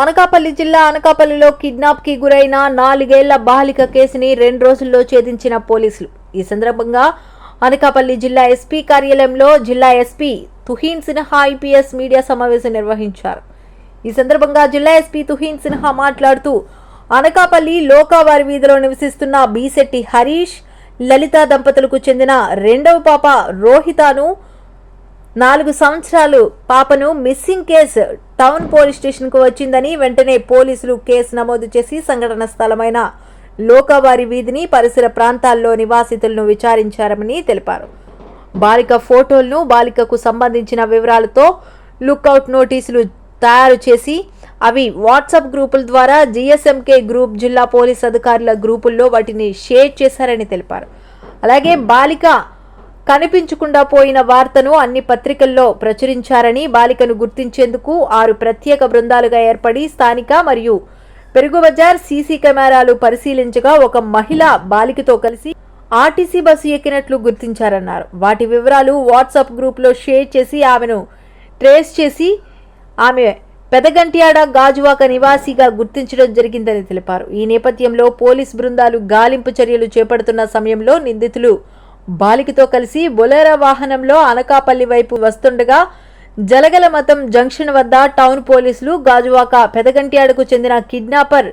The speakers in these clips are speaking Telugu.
అనకాపల్లి జిల్లా అనకాపల్లిలో కిడ్నాప్కి గురైన నాలుగేళ్ళ బాలిక కేసుని రెండు రోజుల్లో ఛేదించిన పోలీసులు. ఈ సందర్భంగా అనకాపల్లి జిల్లా ఎస్పీ కార్యాలయంలో జిల్లా SP Tuhin Sinha IPS media సమావేశం నిర్వహించారు. ఈ సందర్భంగా జిల్లా ఎస్పీ తుహీన్ సిన్హా మాట్లాడుతూ అనకాపల్లి లోకావారి వీధిలో నివసిస్తున్న బీశెట్టి హరీష్ లలిత దంపతులకు చెందిన రెండవ పాప రోహితాను నాలుగు సంవత్సరాలు పాపను మిస్సింగ్ కేసు టౌన్ పోలీస్ స్టేషన్కు వచ్చిందని వెంటనే పోలీసులు కేసు నమోదు చేసి సంఘటన స్థలమైన లోకవారి వీధిని పరిసర ప్రాంతాల్లో నివాసితులను విచారించారని తెలిపారు. బాలిక ఫోటోలను బాలికకు సంబంధించిన వివరాలతో లుక్అవుట్ నోటీసులు తయారు చేసి అవి వాట్సాప్ గ్రూపుల ద్వారా జిఎస్ఎంకే గ్రూప్ జిల్లా పోలీస్ అధికారుల గ్రూపుల్లో వాటిని షేర్ చేశారని తెలిపారు. అలాగే బాలిక కనిపించకుండా పోయిన వార్తను అన్ని పత్రికల్లో ప్రచురించారని బాలికను గుర్తించేందుకు ఆరు ప్రత్యేక బృందాలుగా ఏర్పడి స్థానిక మరియు పెరుగు బజార్ సీసీ కెమెరాలు పరిశీలించగా ఒక మహిళ బాలికతో కలిసి ఆర్టీసీ బస్సు ఎక్కినట్లు గుర్తించారన్నారు. వాటి వివరాలు వాట్సాప్ గ్రూప్లో షేర్ చేసి ఆమెను ట్రేస్ చేసి ఆమె పెదగంట్యాడ గాజువాక నివాసిగా గుర్తించడం జరిగిందని తెలిపారు. ఈ నేపథ్యంలో పోలీస్ బృందాలు గాలింపు చర్యలు చేపడుతున్న సమయంలో నిందితులు బాలికతో కలిసి బొలేరా వాహనంలో అనకాపల్లి వైపు వస్తుండగా జలగల మతం జంక్షన్ వద్ద టౌన్ పోలీసులు గాజువాక పెదగంట్యాడకు చెందిన కిడ్నాపర్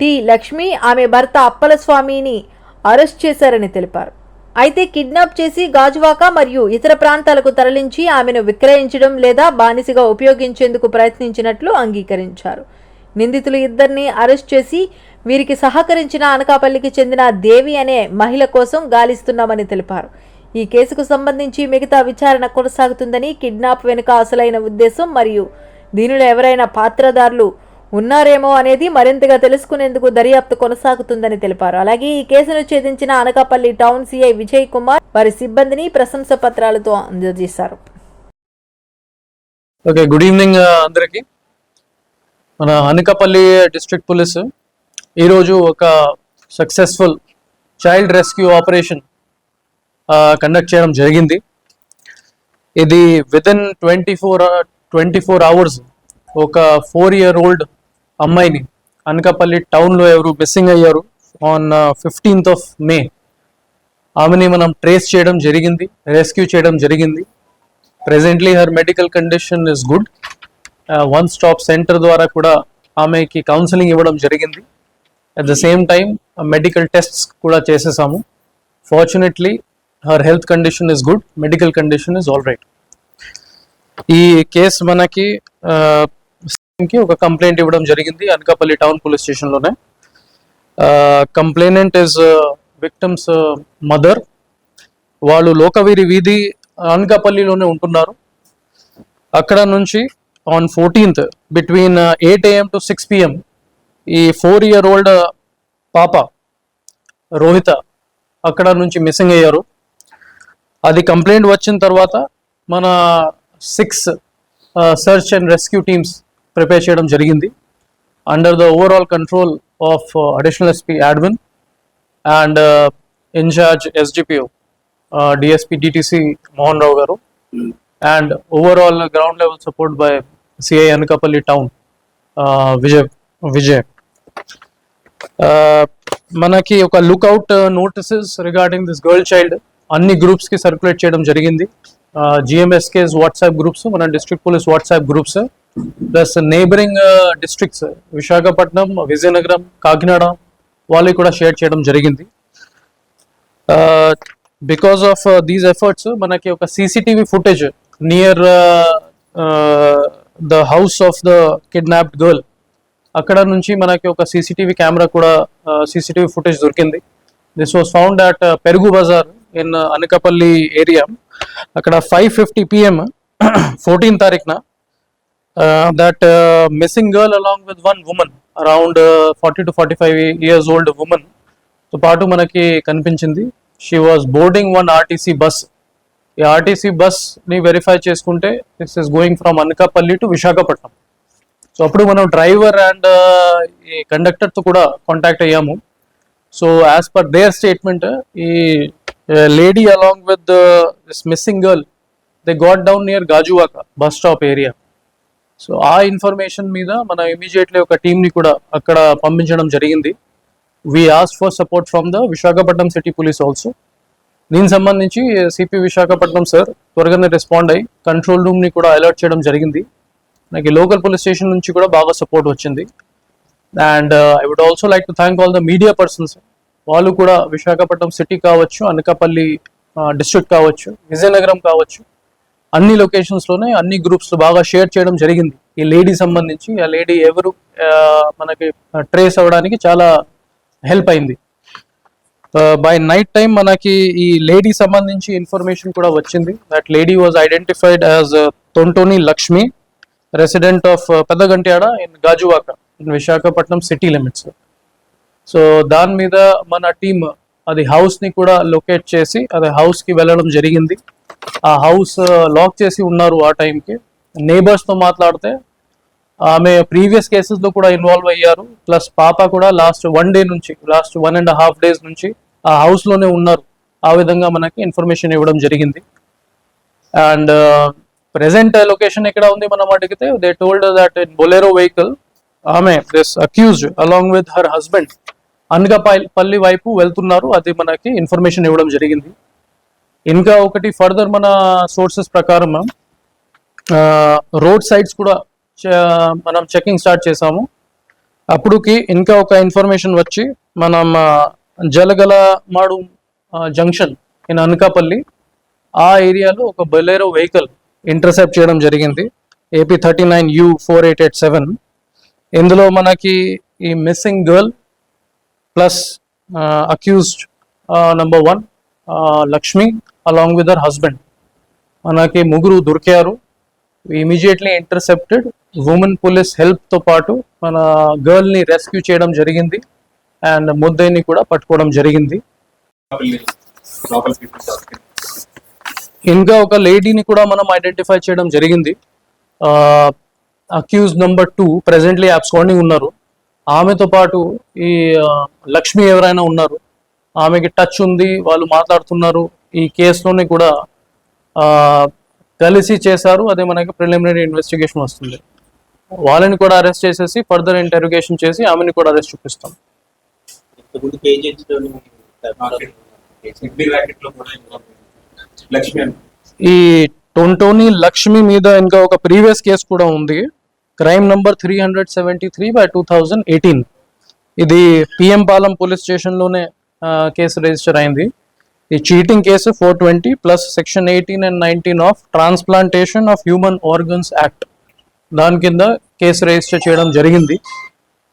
టి లక్ష్మి ఆమె భర్త అప్పలస్వామిని అరెస్ట్ చేశారని తెలిపారు. అయితే కిడ్నాప్ చేసి గాజువాక మరియు ఇతర ప్రాంతాలకు తరలించి ఆమెను విక్రయించడం లేదా బానిసగా ఉపయోగించేందుకు ప్రయత్నించినట్లు అంగీకరించారు. నిందితులు ఇద్దరిని అరెస్ట్ చేసి వీరికి సహకరించిన అనకాపల్లికి చెందిన దేవి అనే మహిళ కోసం గాలిస్తున్నామని తెలిపారు. ఈ కేసుకు సంబంధించి మిగతా విచారణ కొనసాగుతుందని కిడ్నాప్ వెనుక అసలైన ఉద్దేశం మరియు దీనిలో ఎవరైనా పాత్రదారులు ఉన్నారేమో అనేది మరింతగా తెలుసుకునేందుకు దర్యాప్తు కొనసాగుతుందని తెలిపారు. అలాగే ఈ కేసును ఛేదించిన అనకాపల్లి టౌన్ సిఐ విజయ్ కుమార్ వారి సిబ్బందిని ప్రశంస పత్రాలతో అందజేశారు. ఓకే గుడ్ ఈవినింగ్ అందరికీ. మన అనకాపల్లి డిస్ట్రిక్ట్ పోలీసు ఈరోజు ఒక successful child rescue operation conduct చేయడం జరిగింది. ఇది within twenty four twenty four hours ఒక ఫోర్ ఇయర్ ఓల్డ్ అమ్మాయిని అనకాపల్లి టౌన్లో ఎవరు మిస్సింగ్ అయ్యారు ఆన్ ఫిఫ్టీన్త్ ఆఫ్ మే ఆమెని మనం ట్రేస్ చేయడం జరిగింది రెస్క్యూ చేయడం జరిగింది. Presently her medical condition is good one stop centre ద్వారా కూడా ఆమెకి కౌన్సిలింగ్ ఇవ్వడం జరిగింది. At the same time medical tests కూడా చేసేసాము. Fortunately her health condition is good medical condition is all right ఈ కేసు మనకి కి ఒక కంప్లైంట్ ఇవ్వడం జరిగింది అనకాపల్లి టౌన్ పోలీస్ స్టేషన్లోనే. కంప్లైనెంట్ ఇస్ విక్టమ్స్ మదర్ వాళ్ళు లోకవీరి వీధి అనకాపల్లిలోనే ఉంటున్నారు. అక్కడ నుంచి on fourteenth between eight AM to six PM ఈ ఫోర్ ఇయర్ ఓల్డ్ పాప రోహిత అక్కడ నుంచి మిస్సింగ్ అయ్యారు. అది కంప్లైంట్ వచ్చిన తర్వాత మన six search and rescue teams prepare చేయడం జరిగింది. Under the overall control of additional SP Edwin and in-charge SDPO DSP DTC Mohan Rao గారు and overall ground level support by CI Anakapalli town Vijay Vijay. మనకి ఒక lookout notices regarding this girl child అన్ని గ్రూప్స్కి సర్క్యులేట్ చేయడం జరిగింది. జిఎంఎస్కేస్ వాట్సాప్ గ్రూప్స్ మన district police WhatsApp groups plus neighbouring districts Visakhapatnam Vizianagaram Kakinada వాళ్ళకి కూడా షేర్ చేయడం జరిగింది. బికాస్ ఆఫ్ దీస్ ఎఫర్ట్స్ మనకి ఒక CCTV footage near the house of the kidnapped girl అక్కడ నుంచి మనకి ఒక సీసీటీవీ కెమెరా కూడా సీసీటీవీ ఫుటేజ్ దొరికింది. This was found at Perugu Bazaar in Anakapalli area అక్కడ ఫైవ్ ఫిఫ్టీ పిఎం ఫోర్టీన్ తారీఖున that missing girl along with one women around forty two forty five years old ఉమెన్తో పాటు మనకి కనిపించింది she was boarding one RTC bus ఈ ఆర్టీసీ బస్ని వెరిఫై చేసుకుంటే this is going from Anakapalli to Visakhapatnam so అప్పుడు మనం డ్రైవర్ అండ్ uh, ఈ కండక్టర్తో కూడా కాంటాక్ట్ అయ్యాము. So as per their statement ఈ lady along with this missing girl they got down near Gajuwaka bus stop area so ఆ ఇన్ఫర్మేషన్ మీద మన ఇమీడియట్లీ ఒక టీంని కూడా అక్కడ పంపించడం జరిగింది. We as for support from the Visakhapatnam city police also దీనికి సంబంధించి సిపి విశాఖపట్నం సార్ త్వరగానే రెస్పాండ్ అయ్యి కంట్రోల్ రూమ్ని కూడా అలర్ట్ చేయడం జరిగింది. నాకు లోకల్ పోలీస్ స్టేషన్ నుంచి కూడా బాగా సపోర్ట్ వచ్చింది. And I would also like to thank all the media persons వాళ్ళు కూడా విశాఖపట్నం సిటీ కావచ్చు అనకాపల్లి uh, డిస్ట్రిక్ట్ కావచ్చు విజయనగరం కావచ్చు. అన్ని లొకేషన్స్లోనే అన్ని గ్రూప్స్ బాగా షేర్ చేయడం జరిగింది. ఈ లేడీ సంబంధించి ఆ లేడీ ఎవరు uh, మనకి uh, ట్రేస్ అవ్వడానికి చాలా హెల్ప్ అయింది. బై నైట్ టైం మనకి ఈ లేడీ సంబంధించి ఇన్ఫర్మేషన్ కూడా వచ్చింది. That lady was identified as Thontoni Lakshmi resident of Peddagantyada in Gajuwaka in Visakhapatnam city limits so దాని మీద మన టీం అది హౌస్ని కూడా లొకేట్ చేసి అది హౌస్కి వెళ్ళడం జరిగింది. ఆ హౌస్ లాక్ uh, చేసి ఉన్నారు ఆ టైంకి నేబర్స్తో మాట్లాడితే ఆమె ప్రీవియస్ కేసెస్లో కూడా ఇన్వాల్వ్ అయ్యారు. ప్లస్ పాప కూడా లాస్ట్ వన్ డే నుంచి last one and half days నుంచి ఆ హౌస్లోనే ఉన్నారు. ఆ విధంగా మనకి ఇన్ఫర్మేషన్ ఇవ్వడం జరిగింది. అండ్ ప్రెసెంట్ లొకేషన్ ఎక్కడ ఉంది మనం అడిగితే they told that in Bolero vehicle ఆమె this accused along with her husband Anakapalli వైపు వెళ్తున్నారు. అది మనకి ఇన్ఫర్మేషన్ ఇవ్వడం జరిగింది. ఇంకా ఒకటి ఫర్దర్ మన సోర్సెస్ ప్రకారం రోడ్ సైడ్స్ కూడా మనం చెకింగ్ స్టార్ట్ చేసాము అప్పుడుకి ఇంకా ఒక ఇన్ఫర్మేషన్ వచ్చి మనం జలగల మాడు జంక్షన్ ఇన్ అనకాపల్లి ఆ ఏరియాలో ఒక బొలేరో వెహికల్ ఇంటర్సెప్ట్ చేయడం జరిగింది. AP thirty nine U four eight eight seven ఇందులో మనకి ఈ missing girl plus accused number one Lakshmi along with her husband మనకి ముగ్గురు దొరికారు. ఇమీడియట్లీ ఇంటర్సెప్టెడ్ ఉమెన్ పోలీస్ హెల్ప్తో పాటు మన గర్ల్ని రెస్క్యూ చేయడం జరిగింది. అండ్ ముద్దయిని కూడా పట్టుకోవడం జరిగింది. ఇంకా ఒక లేడీని కూడా మనం ఐడెంటిఫై చేయడం జరిగింది. Accused number two presently absconding ఉన్నారు. ఆమెతో పాటు ఈ లక్ష్మి ఎవరైనా ఉన్నారు. ఆమెకి టచ్ ఉంది వాళ్ళు మాట్లాడుతున్నారు. ఈ కేసులోనే కూడా కలిసి చేశారు. అదే మనకి ప్రిలిమినరీ ఇన్వెస్టిగేషన్ వస్తుంది. వాళ్ళని కూడా అరెస్ట్ చేసేసి ఫర్దర్ ఇంటర్రోగేషన్ చేసి ఆమెని కూడా అరెస్ట్ చూపిస్తాం. ఇంతకుముందు ఈ టొంటోని లక్ష్మి మీద ఇంకా ఒక ప్రీవియస్ కేసు కూడా ఉంది. Crime number three hundred seventy three by two thousand eighteen. ఇది పిఎం పాలెం పోలీస్ స్టేషన్లోనే కేసు రిజిస్టర్ అయింది. ఈ cheating case four twenty plus section eighteen and nineteen of transplantation of human organs act. దాని కింద కేసు రిజిస్టర్ చేయడం జరిగింది.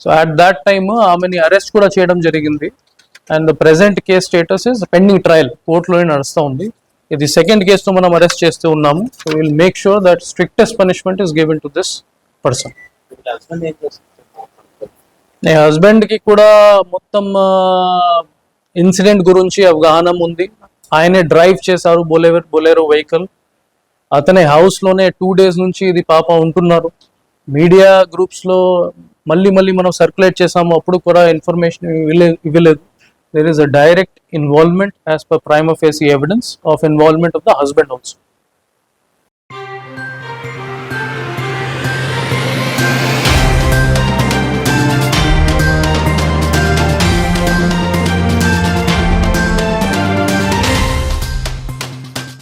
సో అట్ దాట్ టైమ్ ఆమెని అరెస్ట్ కూడా చేయడం జరిగింది. And present case status is pending trial కోర్టులోనే నడుస్తూ ఉంది. ఇది సెకండ్ కేసుతో మనం అరెస్ట్ చేస్తూ ఉన్నాము so will make sure that strictest punishment is given to this person వీళ్ళ హస్బెండ్ నీ కి కూడా మొత్తం ఇన్సిడెంట్ గురించి అవగాహన ఉంది. ఆయనే డ్రైవ్ చేశారు బొలేవర్ బొలేరో వెహికల్ అతని హౌస్లోనే టూ డేస్ నుంచి ఇది పాప ఉంటున్నారు. మీడియా గ్రూప్స్లో మళ్ళీ మళ్ళీ మనం సర్క్యులేట్ చేసాము అప్పుడు కూడా ఇన్ఫర్మేషన్ ఇవ్వలేదు. there is a direct involvement as per prima facie evidence of involvement of the husband also.